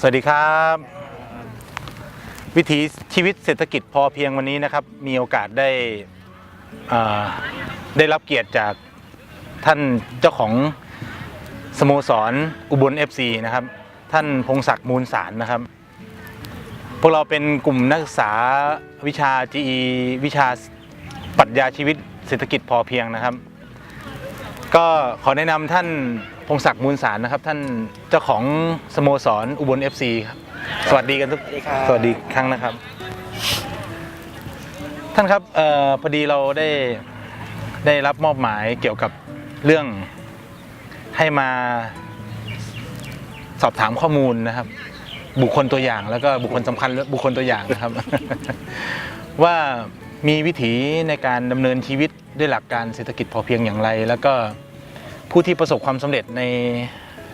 สวัสดีครับ วิถีชีวิตเศรษฐกิจพอเพียงวันนี้นะครับ มีโอกาสได้ได้รับเกียรติจากท่านเจ้าของสโมสรอุบล FC นะครับ ท่านพงศักดิ์มูลสารนะครับ พวกเราเป็นกลุ่มนักศึกษาวิชา GE วิชาปรัชญาชีวิตเศรษฐกิจพอเพียงนะครับ ก็ขอแนะนำท่าน พงศักดิ์มูลสารนะครับ ท่านเจ้าของสโมสรอุบล FC ครับสวัสดีกันทุกสวัสดีครับสวัสดีอีกครั้งนะครับ ท่านครับเออพอดีเราได้ได้รับมอบหมายเกี่ยวกับเรื่องให้มาสอบถามข้อมูลนะครับ บุคคลตัวอย่างแล้วก็บุคคลสำคัญและบุคคลตัวอย่างนะครับ ว่ามีวิถีในการดำเนินชีวิตด้วยหลักการเศรษฐกิจพอเพียงอย่างไร แล้วก็ ผู้ที่ประสบความสำเร็จใน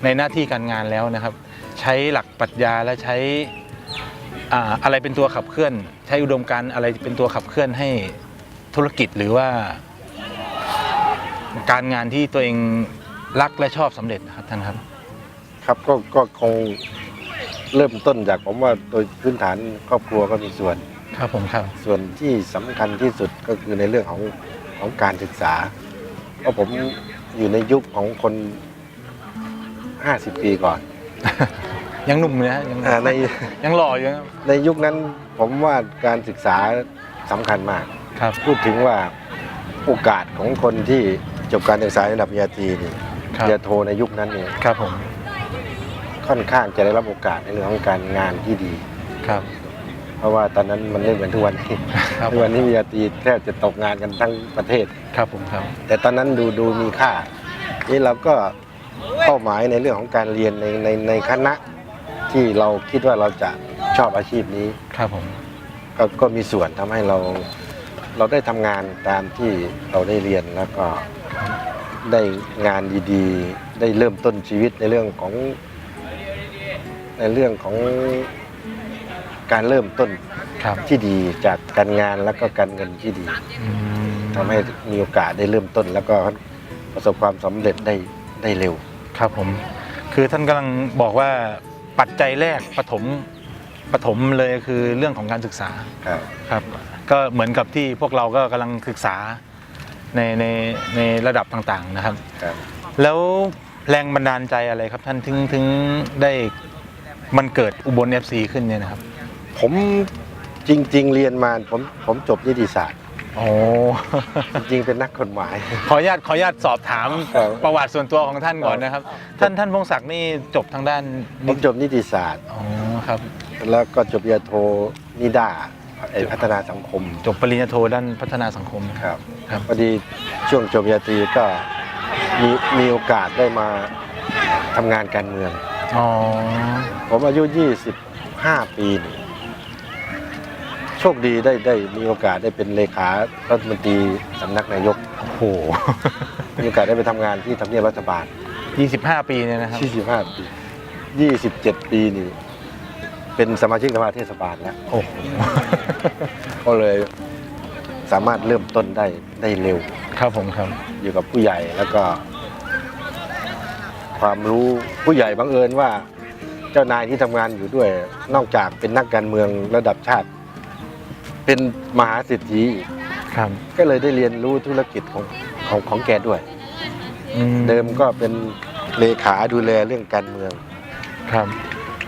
ในหน้าที่การงานแล้วนะครับ ใช้หลักปรัชญาและใช้อ่าอะไรเป็นตัวขับเคลื่อน ใช้อุดมการณ์อะไรเป็นตัวขับเคลื่อนให้ธุรกิจหรือว่า การงานที่ตัวเองรักและชอบสำเร็จนะครับท่านครับ ครับก็ก็คงเริ่มต้นจากผมว่าโดยพื้นฐานครอบครัวก็มีส่วน ครับผมครับ ส่วนที่สำคัญที่สุดก็คือในเรื่องของของการศึกษาเพราะผม อยู่ในยุคของคน 50 ปีก่อน ยังหนุ่มเลยนะยังอ่าในยังหล่ออยู่นะครับในยุคนั้นผมว่าการศึกษาสำคัญมาก ครับ พูดถึงว่าโอกาสของคนที่จบการศึกษาระดับปริญญาตรีนี่คปรับริญญาโทในยุคนั้นนี่ครับผมค่อนข้างจะได้รับโอกาสในเรื่องของการงานที่ดี ครับเพ ราะว่าตอนนั้นมันไม่เหมือนทุกวันนี้ครับ ทุกวันนี้ปริญญาตรีแทบจะตกงานกันทั้งประเทศ ครับผมครับ แต่ตอนนั้นดูดูมีค่านี่เราก็เป้าหมายในเรื่องของการเรียนในในในคณะที่เราคิดว่าเราจะชอบอาชีพนี้ ครับผม ก็ก็มีส่วนทำให้เราเราได้ทำงานตามที่เราได้เรียนแล้วก็ได้งานดีๆ ได้เริ่มต้นชีวิตในเรื่องของในเรื่องของ การเริ่มต้นครับที่ดีจากการงานแล้วก็การเงินที่ดีอืมทำให้มีโอกาสได้เริ่มต้น แล้วก็ประสบความสำเร็จได้ได้เร็ว ครับผม คือท่านกำลังบอกว่าปัจจัยแรกปฐมปฐมเลยคือเรื่องของการศึกษา ครับ ครับก็เหมือนกับที่พวกเราก็กำลังศึกษาในในในระดับต่างๆนะครับ ครับ แล้วแรงบันดาลใจอะไรครับท่านถึงถึงได้มันเกิดอุบล FC ขึ้นเนี่ยนะครับ ผมจริง ๆ เรียนมาผมผมจบนิติศาสตร์ โอ้ จริง ๆ เป็นนักกฎหมาย ขออนุญาตขออนุญาตสอบถามครับประวัติส่วนตัวของท่านก่อนนะครับท่านท่านพงศักดิ์นี่จบทางด้านผมจบนิติศาสตร์ อ๋อครับ แล้วก็จบปริญญาโทนิด้าไอ้พัฒนาสังคมจบปริญญาโทด้านพัฒนาสังคม ครับครับ พอดีช่วงจบปริญญาตรีก็มีมีโอกาสได้มาทำงานการเมือง อ๋อผมอายุ 25 ปีนี่โชคดีได้ได้มีโอกาสได้เป็นเลขารัฐมนตรีสำนักนายก โอ้โห มีโอกาสได้ไปทำงานที่ทำเนียบรัฐบาล 25 ปีเนี่ยนะครับ 25 ปี 27 ปีนี่ เป็นสมาชิกสภาเทศบาลแล้วโอ้โห ก็เลยสามารถเริ่มต้นได้ได้เร็ว ครับผมครับ อยู่กับผู้ใหญ่แล้วก็ ความรู้ผู้ใหญ่บังเอิญว่า เจ้านายที่ทำงานอยู่ด้วย นอกจากเป็นนักการเมืองระดับชาติ เป็นมหาเศรษฐีอีกครับก็เลยได้เรียนรู้ธุรกิจของของของแกด้วย อืเดิมก็เป็นเลขาดูแลเรื่องการเมือง ครับ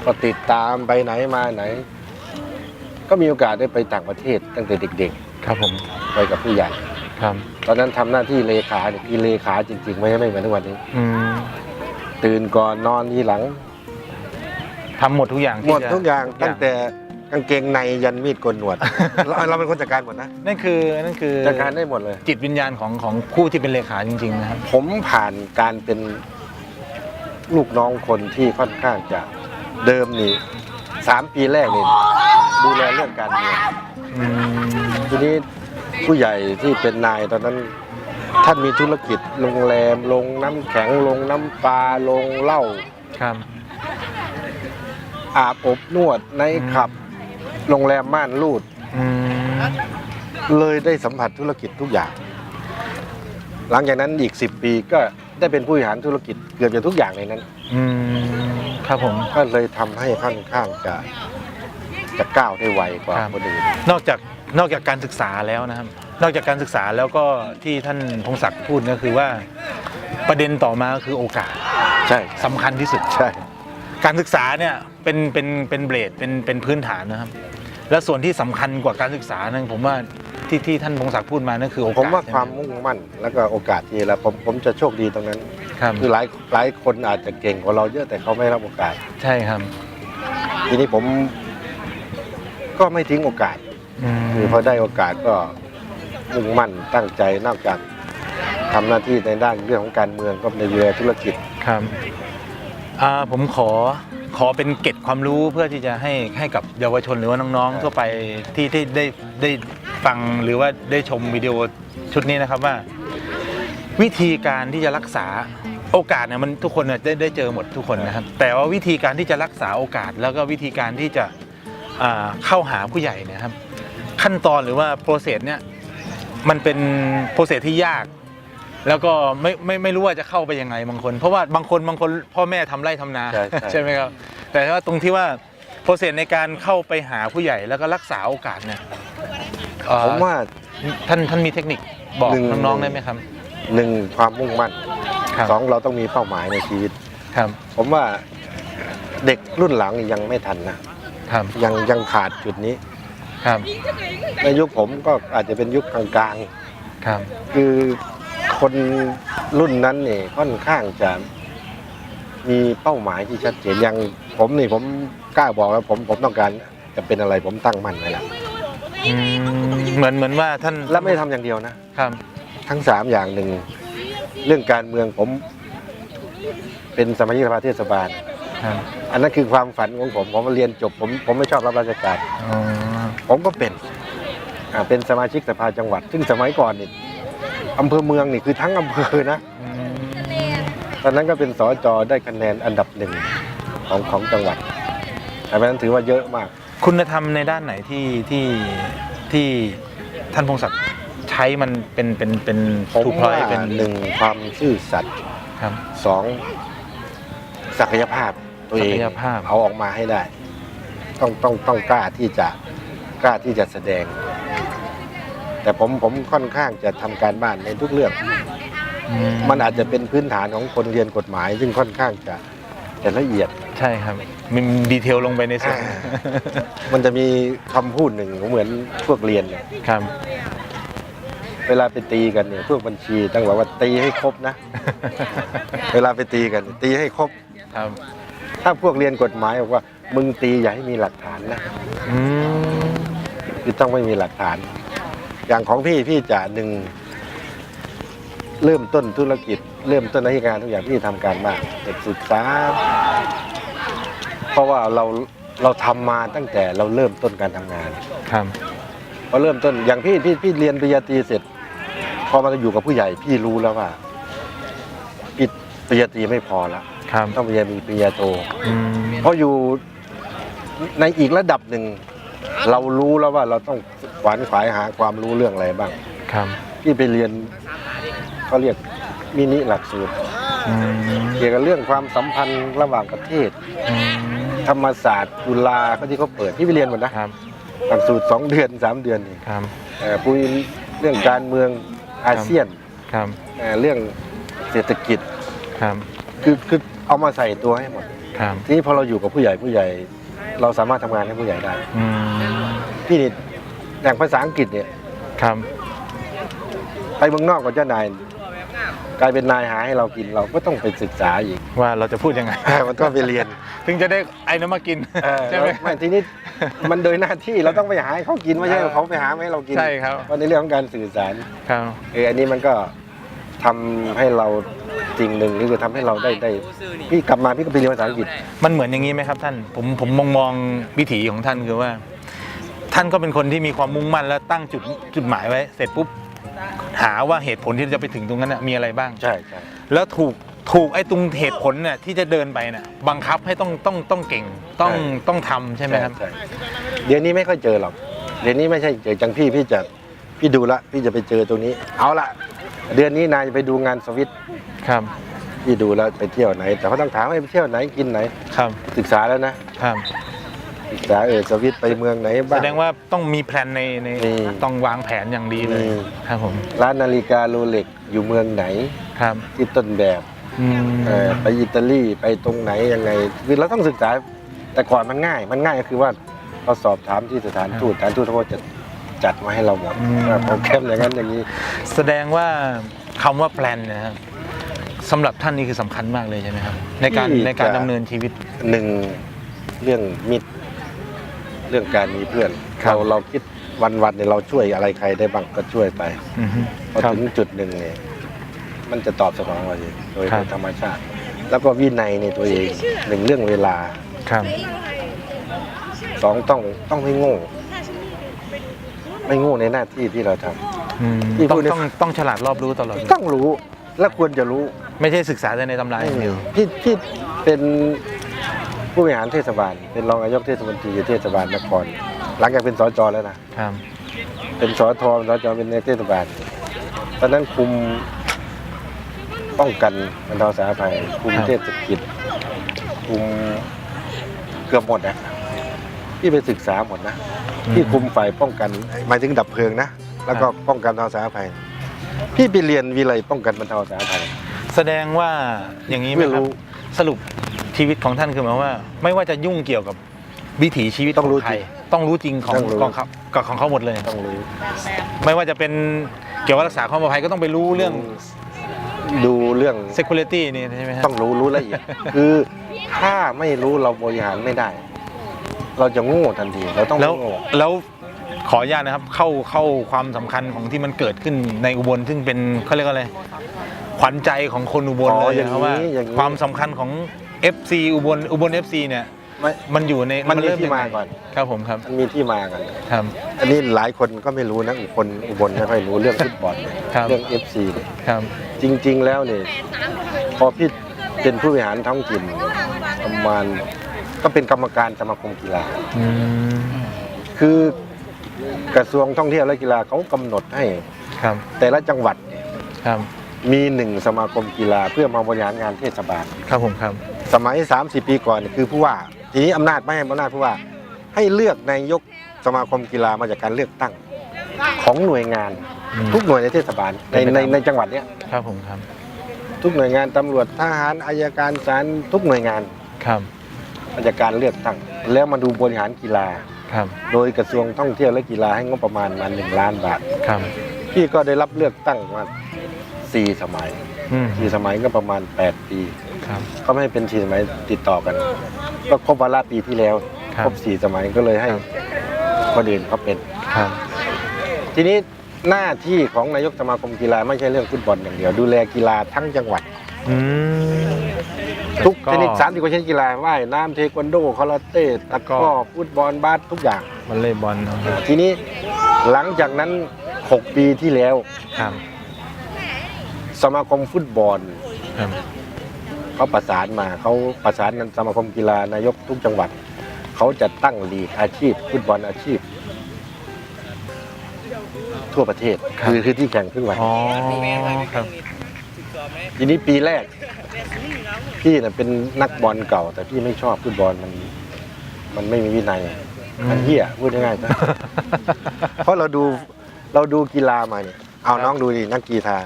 ก็ติดตามไปไหนมาไหน ก็มีโอกาสได้ไปต่างประเทศตั้งแต่เด็กครับผมๆ ไปกับผู้ใหญ่ ครับตอนนั้นทำหน้าที่เลขาเนี่ยคือเลขาจริงๆ ไม่ใช่ไม่เหมือนทุกวันนี้ อืมตื่นก่อนนอนทีหลังทำหมดทุกอย่างที่หมดจะทุกอย่างตั้งแต่ กางเกงในยันมีดโกนหนวด เราเราเป็นคนจัดการหมดนะนั่นคือนั่นคือจัดการได้หมดเลย จิตวิญญาณของของผู้ที่เป็นเลขาจริงๆนะครับ ผมผ่านการเป็นลูกน้องคนที่ค่อนข้างจะเดิมนี่สามปีแรกนี่ดูแลเรื่องการเมืองอืมทีนี้ผู้ใหญ่ที่เป็นนายตอนนั้น ท่านมีธุรกิจโรงแรมลงน้ำแข็งลงน้ำปลาลงเหล้าครับ อาบอบนวดในขับ โรงแรมม่านรูด อืมเลยได้สัมผัสธุรกิจทุกอย่าง หลังจากนั้นอีก 10 ปีก็ได้เป็นผู้บริหารธุรกิจเกือบจะทุกอย่างในนั้น อืมครับผม ก็เลยทำให้ค่อนข้างจะจะก้าวได้ไวกว่าครับ คนอื่น นอกจากนอกจากการศึกษาแล้วนะครับ นอกจากการศึกษาแล้วก็ที่ท่านพงศักดิ์พูดก็คือว่าประเด็นต่อมาก็คือโอกาสใช่สำคัญที่สุด ใช่ การศึกษาเนี่ยเป็นเป็นเป็นเบรดเป็นเป็นพื้นฐานนะครับ และส่วนที่สำคัญกว่าการศึกษานั้นผมว่าที่ที่ท่านพงศักดิ์พูดมานั่นคือโอกาสผมว่าใช่ไหความมุ่งมั่นแล้วก็โอกาสที่แล้วผมผมจะโชคดีตรงนั้นครับคือหลายหลายคนอาจจะเก่งกว่าเราเยอะแต่เขาไม่รับโอกาส ใช่ครับ ทีนี้ผมก็ไม่ทิ้งโอกาสอืมคือพอได้โอกาสก็มุ่งมั่นตั้งใจนอกจากทำหน้าที่ในด้านเรื่องของการเมืองก็ในเรือธุรกิจครับอ่าผมขอ ขอเป็นเกร็ดความรู้เพื่อที่จะให้ให้กับเยาวชนหรือว่าน้องครับๆทั่วไปที่ที่ได้ได้ฟังหรือว่าได้ชมวิดีโอชุดนี้นะครับว่า วิธีการที่จะรักษาโอกาสเนี่ยมันทุกคนเนี่ยได้ได้เจอหมดทุกคนนะครับ แต่ว่าวิธีการที่จะรักษาโอกาส แล้วก็วิธีการที่จะอ่าเข้าหาผู้ใหญ่เนะครับ ขั้นตอนหรือว่าโปรเซสเนี่ยมันเป็นโปรเซสที่ยาก แล้วก็ไม่ไม่ไม่รู้ว่าจะเข้าไปยังไงบางคน เพราะว่าบางคนบางคนพ่อแม่ทำไร่ทำนาใช่ใช่ ไหมครับ แต่ว่าตรงที่ว่าโปรเซสในการเข้าไปหาผู้ใหญ่แล้วก็รักษาโอกาสเนี่ยเอ่อผมว่า ท่านท่านมีเทคนิคบอกหนึ่ง น้องๆได้ไหมครับหนึ่งความมุ่งมั่นครับสองเราต้องมีเป้าหมายในชีวิต ครับผมว่าเด็กรุ่นหลังยังไม่ทันนะครับยังยังขาดจุดนี้ ครับในยุคผมก็อาจจะเป็นยุคกลางครับ ๆ คือ คนรุ่นนั้นเนี่ยค่อนข้างจะมีเป้าหมายที่ชัดเจนอย่างผมนี่ผมกล้าบอกว่าผมผมต้องการจะเป็นอะไรผมตั้งมั่นไว้แล้วอืมเหมือนเหมือนว่าท่านและไม่ได้ทำอย่างเดียวนะ ครับ ทั้งสามอย่างหนึ่งเรื่องการเมืองผมเป็นสมาชิกสภาเทศบาล ครับอันนั้นคือความฝันของผม ผมเรียนจบผมผมไม่ชอบรับราชการ อ๋อผมก็เป็นอ่าเป็นสมาชิกสภาจังหวัด ซึ่งสมัยก่อนนี่ อำเภอเมืองนี่คือทั้งอำเภอนะอืมตอนนั้นก็เป็นสอจอได้คะแนนอันดับหนึ่งของของจังหวัดแต่นั้นถือว่าเยอะมาก คุณธรรมในด้านไหนที่ที่ที่ท่านพงศักดิ์ใช้มันเป็นเป็นเป็นผมถูกพลอว่ายเป็นหนึ่งความซื่อสัตย์ครับสองศักยภาพตัวเองศักยภาพเอาออกมาให้ได้ ต้องต้องต้องกล้าที่จะกล้าที่จะแสดง แต่ผมผมค่อนข้างจะทำการบ้านในทุกเรื่อง อืมันอาจจะเป็นพื้นฐานของคนเรียนกฎหมาย ซึ่งค่อนข้างจะจะละเอียด ใช่ครับ มันดีเทลลงไปในส่วนอ่า มันจะมีคำพูดหนึ่งเหมือนพวกเรียนเนี่ยครับ เวลาไปตีกันเนี่ยพวกบัญชีต้องบอกว่าตีให้ครบนะ เวลาไปตีกัน ตีให้ครบ ครับถ้าพวกเรียนกฎหมายบอกว่า มึงตีอย่าให้มีหลักฐานนะอืมคือต้องไม่มีหลักฐาน อย่างของพี่พี่จะหนึ่งเริ่มต้นธุรกิจ เริ่มต้นอาชีพการทุกอย่างพี่ทำการบ้านเด็กศึกษา เพราะว่าเราเราทำมาตั้งแต่เราเริ่มต้นการทำงานครับพอเริ่มต้นอย่างพี่พี่พี่เรียนปริญญาตรีเสร็จพอมาอยู่กับผู้ใหญ่พี่รู้แล้วว่าพี่ปริญญาตรีไม่พอแล้วครับต้องปริญญามีปริญญาโทอืมเพราะอยู่ในอีกระดับหนึ่ง เรารู้แล้วว่าเราต้องขวานขวายหาความรู้เรื่องอะไรบ้าง ครับที่ไปเรียนเขาเรียกมินิหลักสูตร อืมเกี่ยวกับเรื่องความสัมพันธ์ระหว่างประเทศ อืมธรรมศาสตร์จุฬาเขาที่เขาเปิดที่ไปเรียนหมดนะครับหลักสูตรสองเดือนสามเดือนนี่ครับเอ่อคุยเรื่องการเมืองอาเซียนครับเอ่อเรื่องเศรษฐกิจครับคือคือเอามาใส่ตัวให้หมด ครับ ทีนี้พอเราอยู่กับผู้ใหญ่ผู้ใหญ่ เราสามารถทำงานให้ผู้ใหญ่ได้อืมพี่นี่อย่างภาษาอังกฤษเนี่ยครับ ไปเมืองนอกกับเจ้านายกลายเป็นนายหาให้เรากินเราก็ต้องไปศึกษาอีก ว่าเราจะพูดยังไง มันก็ไปเรียนถึงจะได้ไอ้น้ำมากินเออใช่ไหมแล้วไม่ทีนี้มันโดยหน้าที่เราต้องไปหาให้เขากินไม่ใช่ว่าเขาไปหามาให้เรากินใช่ครับเพราะในเรื่องของการสื่อสาร ครับ เอออันนี้มันก็ทำให้เรา สิ่งหนึ่งนี่คือทำให้เราได้ได้พี่กลับมาพี่ก็ไปเรียนภาษาอังกฤษ มันเหมือนอย่างนี้ไหมครับท่านผมผมมองมองวิถีของท่านคือว่า ท่านก็เป็นคนที่มีความมุ่งมั่นและตั้งจุดจุดหมายไว้ เสร็จปุ๊บหาว่าเหตุผลที่จะไปถึงตรงนั้นน่ะมีอะไรบ้าง ใช่ใช่แล้วถูกถูกไอ้ตรงเหตุผลเนี่ยที่จะเดินไปน่ะบังคับให้ต้องต้องต้องเก่งต้องต้องทำใช่ไหมครับใช่เดี๋ยวนี้ไม่ค่อยเจอหรอกเดี๋ยวนี้ไม่ใช่เจอจังพี่พี่จะพี่ดูละพี่จะไปเจอตรงนี้ เอาละ เดือนนี้นายจะไปดูงานสวิตครับพี่ดูแล้วไปเที่ยวไหน แต่เขาต้องถามให้ไปเที่ยวไหนกินไหน ครับศึกษาแล้วนะครับ ศึกษาเออสวิตไปเมืองไหนบ้าแสง ดงว่าต้องมีแพลนในในมีต้องวางแผนอย่างดีเลยมี ครับผมร้านนาฬิกาโรเล็กอยู่เมืองไหนครับที่ต้นแบบอืมเออไปอิตาลีไปตรงไหนยังไงคือเราต้องศึกษาแต่ก่อนมันง่าย มันง่ายก็คือว่าเราสอบถามที่สถานทูตสถานทูตเขาก็จะ จัดมาให้เราหมดว่าโปรแกรมอย่างนั้นอย่างนี้ แสดงว่าคำว่าแพลนเนะครับสำหรับท่านนี่คือสำคัญมากเลยใช่ไหมครับ ในการที่ในการจะ ดำเนินชีวิต หนึ่งเรื่องมิตร เรื่องการมีเพื่อนครับ เราเราคิดวันวันๆเนี่ยเราช่วยอะไรใครได้บ้างก็ช่วยไปอือฮึพอครับ ถึงจุดหนึ่งเนี่ยมันจะตอบสนองเราเองโดยครับ ธรรมชาติ แล้วก็วินัยในตัวเองหนึ่งเรื่องเวลาครับ สองต้องต้องไม่โง่ ไม่โง่ในหน้าที่ที่เราทำ อืมที่ต้อพูงดให้ต้องต้องฉลาดรอบรู้ตลอดต้องรู้และควรจะรู้ไม่ใช่ศึกษาแต่ในตำราอย่างเดียวพี่พี่เป็นผู้บริหารเทศบาล เป็นรองนายกเทศมนตรีเทศบาลนคร หลังจากเป็นสจแล้วนะ ครับ เป็นสทสจเป็นนายกเทศบาล ตอนนั้นคุมป้องกันบรรเทาสาธารณภัยคุมครับ เทศกิจคุมเกือบหมดนะ พี่ไปศึกษาหมดนะพี่คุมฝ่ายป้องกันหมายถึงดับเพลิงนะ แล้วก็ป้องกันบรรเทาสาธารณภัย พี่ไปเรียนวิเลยป้องกันบรรเทาสาธารณภัย แสดงว่าอย่างนี้ไหมไม่ครัรู้ บสรุปชีวิตของท่านคือหมายว่า ไม่ว่าจะยุ่งเกี่ยวกับวิถีชีวิตต้องรู้ขใครจริงต้องรู้จริงของต้องรู้ ของเขากับของเขาหมดเลย ต้องรู้ไม่ว่าจะเป็นเกี่ยวกับรักษาความปลอดภัยก็ต้องไปรู้เรื่อง ดูเรื่อง security นี่ใช่ไหมครับต้องรู้รู้ละเอียด คือถ้าไม่รู้เราบริหารไม่ได้ เราจะโง่ทันทีเราต้องแล้วโง่แล้วขออนุญาตนะครับเข้าเข้าความสำคัญของที่มันเกิดขึ้นในอุบลซึ่งเป็นเขาเรียกว่าอะไรขวัญใจของคนอุบลอ๋เลอยอย่างนะครับว่านี้อย่างนี้ความสำคัญของ FC อุบลอุบล FC เนี่ยไม่มันอยู่ในมันมีเริ่ที่ยังไงมาก่อน ครับผมครับมันมีที่มากัน ครับ อันนี้หลายคนก็ไม่รู้นะอุบลอุบลไม่ค่อยรู้เรื่องฟุตบอลเนี่ยครับ เรื่อง FC เนี่ยครับ จริง ๆ แล้วเนี่ยพอพี่เป็นผู้บริหารท้องถิ่นประมาณ ก็เป็นกรรมการสมาคมกีฬา อืมคือกระทรวงท่องเที่ยวและกีฬาเขากำหนดให้ ครับแต่ละจังหวัดเนี่ยครับมีหนึ่งสมาคมกีฬาเพื่อมาบริหารงานเทศบาล ครับผมครับสมัย 30 ปีก่อนเนี่ยคือผู้ว่าทีนี้อำนาจไม่ให้อำนาจผู้ว่า ให้เลือกนายกสมาคมกีฬามาจากการเลือกตั้งของหน่วยงาน อืม ทุกหน่วยในเทศบาลในเป็นไปในตาม ในจังหวัดเนี้ยครับผมครับทุกหน่วยงานตำรวจทหารอายการศาลทุกหน่วยงาน ครับ มาจากการเลือกตั้ง แล้วมาดูบริหารกีฬา ครับ โดยกระทรวงท่องเที่ยวและกีฬาให้งบประมาณมาหนึ่งล้านบาท ครับ พี่ก็ได้รับเลือกตั้งมาสี่สมัยอืมสี่สมัยก็ประมาณ 8 ปี ครับ ก็ไม่ให้เป็นสี่สมัยติดต่อกัน ก็ครบวาระปีที่แล้วครับ ครบสี่สมัยก็เลยให้ครับคนอื่นเขาเป็น ครับ ทีนี้หน้าที่ของนายกสมาคมกีฬาไม่ใช่เรื่องฟุตบอลอย่างเดียว ดูแลกีฬาทั้งจังหวัด อืม ทุกก็ชนิดสามสิบกว่าชนิดกีฬาว่ายน้ำเทควันโดคาราเต้ตะกร้อฟุตบอลบาสทุกอย่าง วอลเลย์บอลนะครับทีนี้หลังจากนั้น 6 ปีที่แล้ว ครับสมาคมฟุตบอลครับเขาประสานมาเขาประสานนั้นสมาคมกีฬานายกทุกจังหวัด เขาจะตั้งลีกอาชีพ ฟุตบอลอาชีพ ทั่วประเทศครับคือคือที่แข่งขึ้นมาอ๋อครับ ทีนี้ปีแรก พี่น่ะเป็นนักบอลเก่า แต่พี่ไม่ชอบฟุตบอลมัน มันไม่มีวินัยมันเหี้ยพูดง่ายๆนะเพราะเราดูเราดูกีฬามาเนี่ย เอาน้องดูดินักกีฬา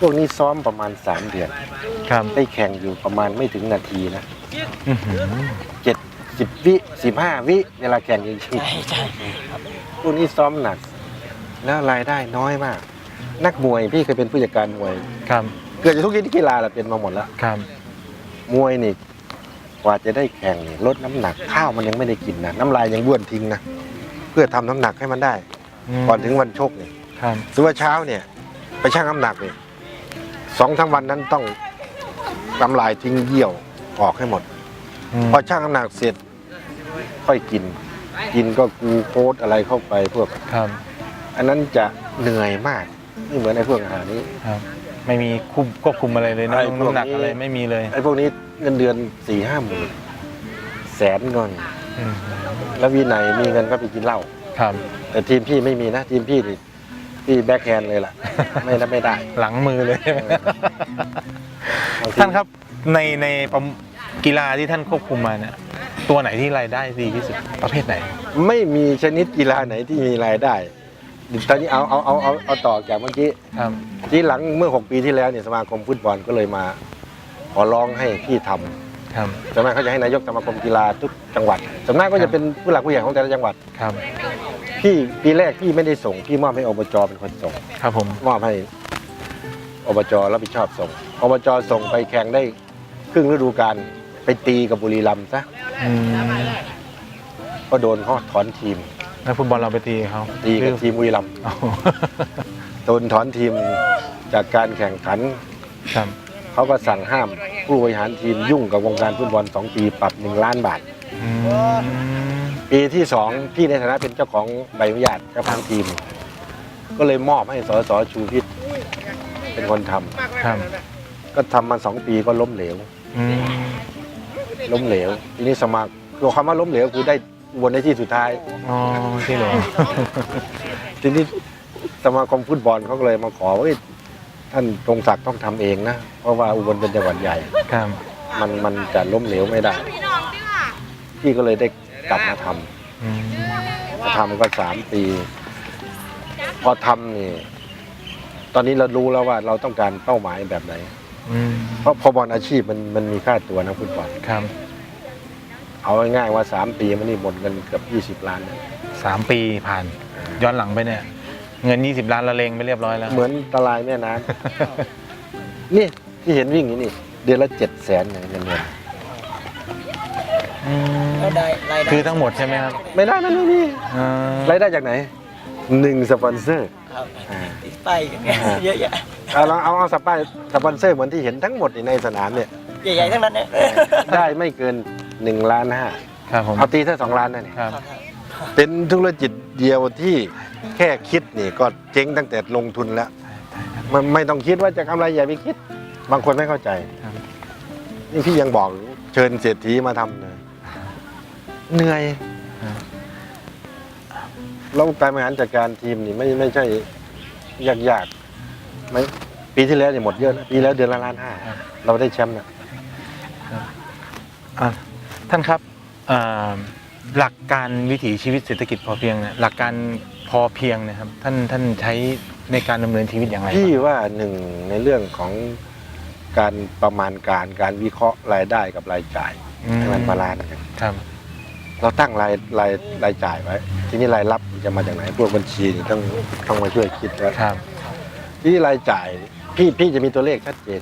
พวกนี้ซ้อมประมาณสามเดือนครับได้แข่งอยู่ประมาณไม่ถึงนาทีนะอื้อหือเจ็ดสิบวิสิบห้าวิเวลาแข่งจริงๆพวกนี้ซ้อมหนัก แล้วรายได้น้อยมาก นักมวยพี่เคยเป็นผู้จัดการมวย ครับเกือบจะทุกชนิดกีฬาเราเป็นมาหมดแล้วครับมวยนี่กว่าจะได้แข่งนี่ลดน้ำหนักข้าวมันยังไม่ได้กินนะน้ำลายยังบ้วนทิ้งนะเพื่อทำน้ำหนักให้มันได้ มก่อนถึงวันชกนี่ครับถือว่าเช้าเนี่ย ไปชั่งน้ำหนักนี่สองทั้งวันนั้นต้องน้ำลายทิ้งเยี่ยวออกให้หมด มพอชั่งน้ำหนักเสร็จค่อยกิน กินก็กลูโคสอะไรเข้าไปพวก ครับอันนั้นจะเหนื่อยมาก ไม่เหมือนไอ้พวกอาหารนี้ ครับ ไม่มีคุมควบคุมอะไรเลยนะไอ้พวกน้ำหนักนี้ อะไรไม่มีเลยไอ้พวกนี้เงินเดือนสี่ห้าหมื่นแสนเงิน อืมแล้ววีไหนมีเงินก็ไปกินเหล้าครับ แต่ทีมพี่ไม่มีนะ ทีมพี่นี่พี่แบ็คแฮนด์เลยล่ะ ไม่ได้ไม่ได้หลังมือเลยบางทีท่านครับในในประมกีฬาที่ท่านควบคุมมาเนี่ยตัวไหนที่รายได้ดีที่สุดประเภทไหน ไม่มีชนิดกีฬาไหนที่มีรายได้ ตอนนี้เอาเอาเอาเอาเอาต่อจากเมื่อกี้ครับ ที่หลังเมื่อ 6 ปีที่แล้วเนี่ยสมาคมฟุตบอลก็เลยมา ขอร้องให้พี่ทำครับ สำนักเขาจะให้นายกสมาคมกีฬาทุกจังหวัดสำนักก็จะเป็นผู้หลักผู้ใหญ่ของแต่ละจังหวัด ครับ พี่ปีแรกพี่ไม่ได้ส่งพี่มอบให้อบจเป็นคนส่ง ครับผม มอบให้อบจรับผิดชอบส่งอบจส่งไปแข่งได้ครึ่งฤดูกาลไปตีกับบุรีรัมย์ซะอืม ก็โดนเขาถอนทีม นักฟุตบอลเราไปตีเขาตีกับทีมบุรีรัมย์อ๋อโดนถอนทีมจากการแข่งขัน ครับเขาก็สั่งห้ามผู้บริหารทีมยุ่งกับวงการฟุตบอล 2 ปีปรับ 1 ล้านบาท อืมปีที่ 2 พี่ในฐานะเป็นเจ้าของใบอนุญาตเจ้าของทีม ก็เลยมอบให้สสชูพิษเป็นคนทำครับก็ทำมา 2 ปีก็ล้มเหลว อืมล้มเหลว ทีนี้สมัครตัวคำว่าล้มเหลวคือได้ วนในที่สุดท้าย อ๋อที่เหรอทีนี้สมาคมฟุตบอลเขาก็เลยมาขอว่าเอ้ยท่านตรงศักดิ์ต้องทำเองนะ เพราะว่าอุบลเป็นจังหวัดใหญ่ ครับมันมันจะล้มเหลวไม่ได้ พี่ก็เลยได้กลับมาทำอืมมาทำก็สามปี พอทำนี่ ตอนนี้เรารู้แล้วว่าเราต้องการเป้าหมายแบบไหน อืมเพราะพอบอลอาชีพมันมันมีค่าตัวนะฟุตบอล ครับ เอาง่ายๆว่าสามปีมันนี่หมดเงินเกือบยี่สิบล้านนะสามปีผ่าน ย้อนหลังไปเนี่ย เงิน 20 ล้านละเลงไปเรียบร้อยแล้ว เหมือนตลายแม่น้ำ นี่ที่เห็นวิ่งอยู่นี่ เดือนละเจ็ดแสนเงินเดือนอืมแล้วได้รายได้คือทั้งหมดใช่ไหมครับไม่ได้มันไม่มีอ่ารายได้จากไหนหนึ่งสปอนเซอร์ ครับอ่า ติดป้ายอย่างเงี้ยอ่าเยอะแยะเอาเราเอาเอาสปายสปอนเซอร์เหมือนที่เห็นทั้งหมดในสนามเนี่ย ใหญ่ๆทั้งนั้นเนี่ยได้ไม่เกิน หนึ่งล้านห้าครับผมเอาตีแค่สองล้านนั่นเองครับ เป็นธุรกิจเดียวที่แค่คิดนี่ก็เจ๊งตั้งแต่ลงทุนแล้ว มันไม่ต้องคิดว่าจะกำไรอย่าไปคิด บางคนไม่เข้าใจครับ นี่พี่ยังบอกเชิญเศรษฐีมาทำเลยเหนื่อยครับ แล้วการบริหารจัดการทีมนี่ไม่ไม่ใช่ยากยากๆไม่ปีที่แล้วเนี่ยหมดเยอะนะปีแล้วเดือนละล้านห้าเราได้แชมป์นะอะ ท่านครับอ่าหลักการวิถีชีวิตเศรษฐกิจพอเพียงเนี่ยหลักการพอเพียงเนะครับท่านท่านใช้ในการดำเนินชีวิตอย่างไรพี่ครับว่าหนึ่งในเรื่องของการประมาณการการวิเคราะห์รายได้กับรายจ่ายอืให้มันบาลานซ์กันครับ เราตั้งรายรายรายจ่ายไว้ ทีนี้รายรับจะมาจากไหนพวกบัญชีนี่ต้องต้องมาช่วยคิดว่าครับ ที่รายจ่ายพี่พี่จะมีตัวเลขชัดเจน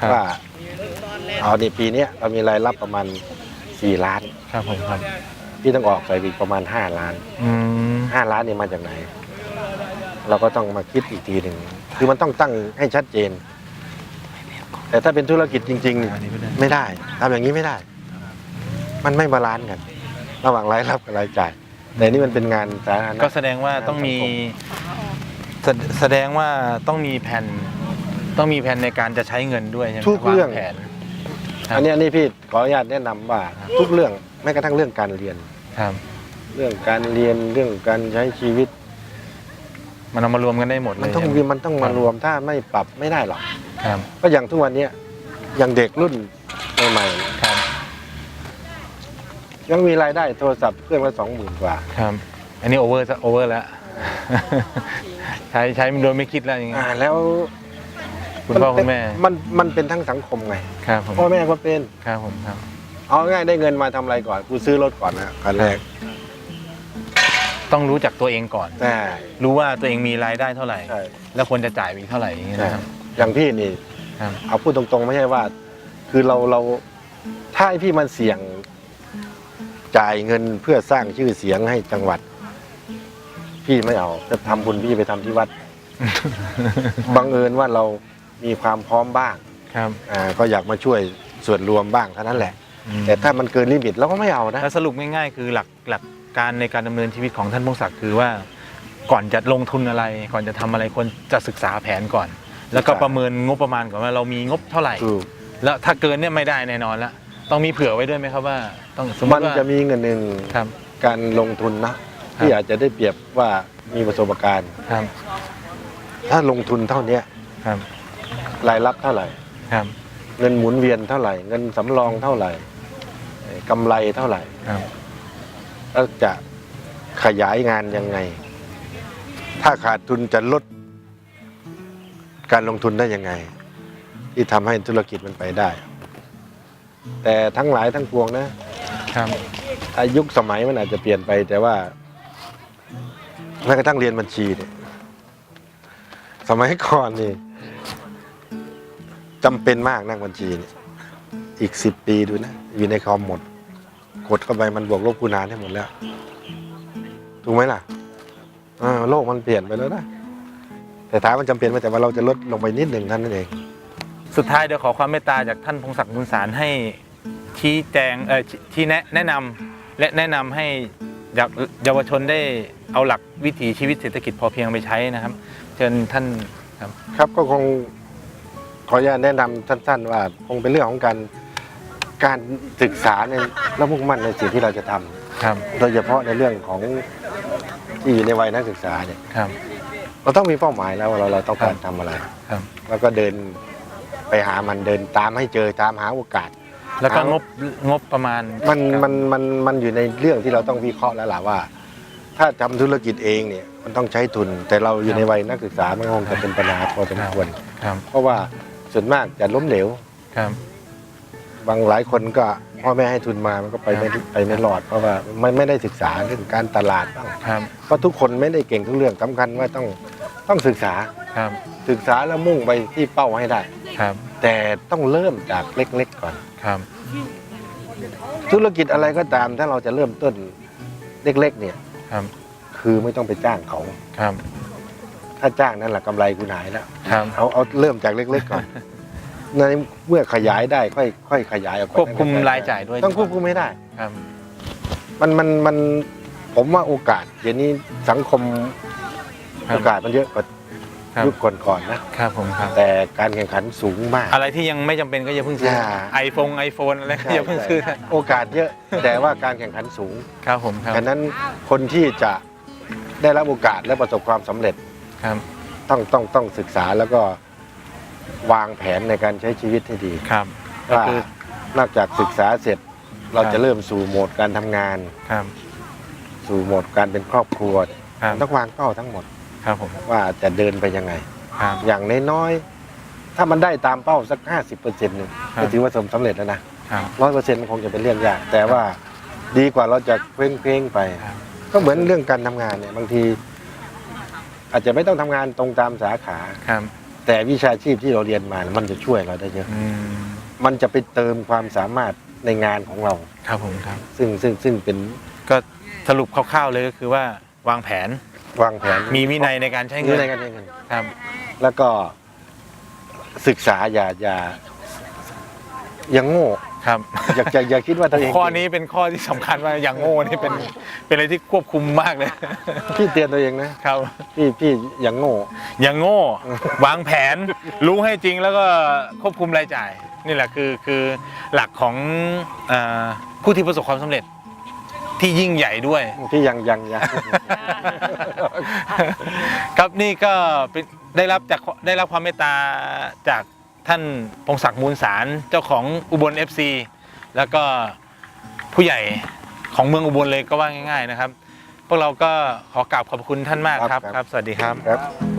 ครับว่า เอาในปีเนี้ยเรามีรายรับประมาณ 4 ล้าน ครับผมครับพี่ต้องออกใส่อีกประมาณ 5 ล้าน อืม5 ล้านนี่มาจากไหน เราก็ต้องมาคิดอีกทีหนึ่งคือมันต้องตั้งให้ชัดเจน แต่ถ้าเป็นธุรกิจจริงอันนี้ไม่ได้ๆไม่ได้ทำอย่างนี้ไม่ได้ มันไม่บาลานซ์กัน ระหว่างรายรับกับรายจ่าย แต่นี่มันเป็นงานสาธารณะ ก็แสดงว่าต้องมีแสแสดงว่าต้องมีแผนต้องมีแผนในการจะใช้เงินด้วยใช่ไหมทุกเรื่องวาแผนครับ อันนี้อันนี้พี่ขออนุญาตแนะนำว่า ทุกเรื่องแม้กระทั่งเรื่องการเรียน ครับ เรื่องการเรียนเรื่องการใช้ชีวิต มันเอามารวมกันได้หมดเลมันยต้องใช่ไหมมันต้องมารวมถ้าไม่ปรับไม่ได้หรอกครับก็อย่างทุกวันเนี้ยอย่างเด็กรุ่นใหม่ๆครับยังมีรายได้โทรศัพท์เครื่องละสองหมื่นกว่า ครับ อันนี้โอเวอร์โอเวอร์แล้ว ใช้ใช้โดยไม่คิดแล้วอย่างเงี้ย อ่าแล้ว คุณพ่อคุณแม่ มันมันเป็นทั้งสังคมไงครับผมพ่อแม่ก็เป็นครับผมครับ เอาง่ายได้เงินมาทำอะไรก่อนกูซื้อรถก่อนนะคันแรก ต้องรู้จักตัวเองก่อนใช่รู้ว่าตัวเองมีรายได้เท่าไหร่ใช่แล้วควรจะจ่ายไปอีกเท่าไหร่อย่างเงี้ยใช่นะครับอย่างพี่นี่ครับเอาพูดตรงๆ ไม่ใช่ว่า คือเราเราถ้าให้พี่มันเสี่ยงจ่ายเงินเพื่อสร้างชื่อเสียงให้จังหวัด พี่ไม่เอาจะทำบุญพี่ไปทำที่วัดบังเอิญว่าเรา มีความพร้อมบ้างครับอ่าก็อยากมาช่วยส่วนรวมบ้างเท่านั้นแหละอืมแต่ถ้ามันเกินลิมิตเราก็ไม่เอานะ แล้วสรุปง่ายๆคือหลักหลักการในการดำเนินชีวิตของท่านพงศักดิ์คือว่า ก่อนจะลงทุนอะไร ก่อนจะทำอะไรควรจะศึกษาแผนก่อน แล้วก็ประเมินงบประมาณก่อนว่าเรามีงบเท่าไหร่ ถูก แล้วถ้าเกินเนี่ยไม่ได้แน่นอนแล้วต้องมีเผื่อไว้ด้วยไหมครับว่า ต้องสมมมันติว่าจะมีเงินหนึ่งครับ การลงทุนนะ ที่อาจจะได้เปรียบว่ามีประสบการณ์ ครับถ้าลงทุนเท่าเนี้ยครับ รายรับเท่าไหร่ ครับ เงินหมุนเวียนเท่าไหร่ เงินสำรองเท่าไหร่เอ่อกำไรเท่าไหร่ครับ แล้วจะขยายงานยังไง ถ้าขาดทุนจะลดการลงทุนได้ยังไง ที่ทำให้ธุรกิจมันไปได้ แต่ทั้งหลายทั้งปวงนะครับอายุคสมัยมันอาจจะเปลี่ยนไป แต่ว่าแม้กระทั่งเรียนบัญชีเนี่ยสมัยก่อนนี่ จำเป็นมากนักบัญชีเนี่ยอีกสิบปีดูนะ อยู่ในคอมหมด กดเข้าไปมันบวกลบคูณหารให้หมดแล้ว ถูกไหมล่ะอ่าโลกมันเปลี่ยนไปแล้วนะ แต่ถามมันจำเป็นไหมแต่ว่าเราจะลดลงไปนิดหนึ่งเท่านั้นเอง สุดท้ายเดี๋ยวขอความเมตตาจากท่านพงศักดิ์บุญสารให้ชี้แจงเออชี้ชี้แนะแนะนำและแนะนำให้เยาวเยาวชนได้เอาหลักวิถีชีวิตเศรษฐกิจพอเพียงไปใช้นะครับ เชิญท่านครับ ครับก็คง ขออนุญาตแนะนำสั้น ๆ ว่าคงเป็นเรื่องของการการศึกษาในและมุ่งมั่นในสิ่งที่เราจะทำครับโดยเฉพาะในเรื่องของที่อยู่ในวัยนักศึกษาเนี่ยครับ เราต้องมีเป้าหมายแล้วว่าเราเราต้องการครับทำอะไรครับ แล้วก็เดินไปหามันเดินตามให้เจอตามหาโอกาส แล้วก็เอางบงบประมาณมันครับ มันมันมันอยู่ในเรื่องที่เราต้องวิเคราะห์แล้วล่ะว่า ถ้าทำธุรกิจเองเนี่ยมันต้องใช้ทุน แต่เราอยู่ในวัยนักศึกษามันคงจะเป็นปัญหาพอสมควร ครับ เพราะว่า ส่วนมากจะล้มเหลว ครับ บางหลายคนก็พ่อแม่ให้ทุนมามันก็ไปไม่ครับไปไม่รอด เพราะว่าไม่ไม่ได้ศึกษาเรื่องการตลาดบ้างครับ เพราะทุกคนไม่ได้เก่งทุกเรื่องสำคัญว่าต้องต้องศึกษาครับ ศึกษาแล้วมุ่งไปที่เป้าให้ได้ ครับ แต่ต้องเริ่มจากเล็กๆก่อน ครับ ธุรกิจอะไรก็ตามถ้าเราจะเริ่มต้นเล็กๆเนี่ย ครับ คือไม่ต้องไปจ้างเขา ครับ ถ้าจ้างนั่นแหละกำไรคุณหายแล้วครับ เอาเอาเริ่มจากเล็กๆก่อนในเมื่อขยายได้ค่อยค่อยขยายออกไปควบคุมรายจ่ายด้วยต้องควบคุมไม่ได้ ครับ มันมันมันผมว่าโอกาสเดี๋ยวนี้สังคมครับ โอกาสมันเยอะกว่าครับ ยุคก่อนๆนะครับผมครับ แต่การแข่งขันสูงมาก อะไรที่ยังไม่จำเป็นก็อย่าเพิ่งซื้ออ่าไอโฟนไอโฟนอะไรก็อย่าเพิ่งซื้อใช่โอกาสเยอะ แต่ว่าการแข่งขันสูงครับผมครับฉะนั้นคนที่จะได้รับโอกาสและประสบความสำเร็จ ครับต้องต้องต้องศึกษาแล้วก็วางแผนในการใช้ชีวิตให้ดีครับก็ว่าคือนอกจากศึกษาเสร็จเราครับจะเริ่มสู่โหมดการทำงาน ครับสู่โหมดการเป็นครอบครัวครับต้องวางเป้าทั้งหมดครับผมว่าจะเดินไปยังไง ครับ อย่างน้อยๆถ้ามันได้ตามเป้าสักห้าสิบเปอร์เซ็นต์นึงครับ ก็ถือว่าสำเร็จแล้วนะครับ ร้อยเปอร์เซ็นต์มันคงจะเป็นเรื่องยาก แต่ว่าดีกว่าเราจะเคว้งเคว้งๆไป ครับ ก็เหมือนเรื่องการทำงานเนี่ยบางที อาจจะไม่ต้องทำงานตรงตามสาขา ครับ แต่วิชาชีพที่เราเรียนมา มันจะช่วยเราได้เยอะอืมมันจะไปเติมความสามารถในงานของเรา ครับผมครับ ซึ่งซึ่งซึ่งเป็นก็สรุปคร่าวๆเลยก็คือว่าวางแผน วางแผน มีวินัยในการใช้เงินี่นในการใช้เงิน ครับ แล้วก็ศึกษาอย่าอย่าอย่างโง่ ครับ อย่าอย่าอย่าคิดว่าตัวเองข้อนี้เป็นข้อที่สำคัญว่าอย่างโง่นี่เป็นเป็นอะไรที่ควบคุมมากเลย พี่เตือนตัวเองนะครับ พี่พี่อย่างโง่ อย่างโง่ วางแผนรู้ให้จริงแล้วก็ควบคุมรายจ่าย นี่แหละคือคือหลักของเออผู้ที่ประสบความสำเร็จที่ยิ่งใหญ่ด้วยที่ยังยังยัง ครับนี่ก็เป็นได้รับจากได้รับความเมตตาจาก ท่านพงศักดิ์มูลสารเจ้าของอุบล FC แล้วก็ผู้ใหญ่ของเมืองอุบลเลยก็ว่าง่าย ๆ นะครับ พวกเราก็ขอกราบขอบคุณท่านมากครับครับครับสวัสดีครับ ครับ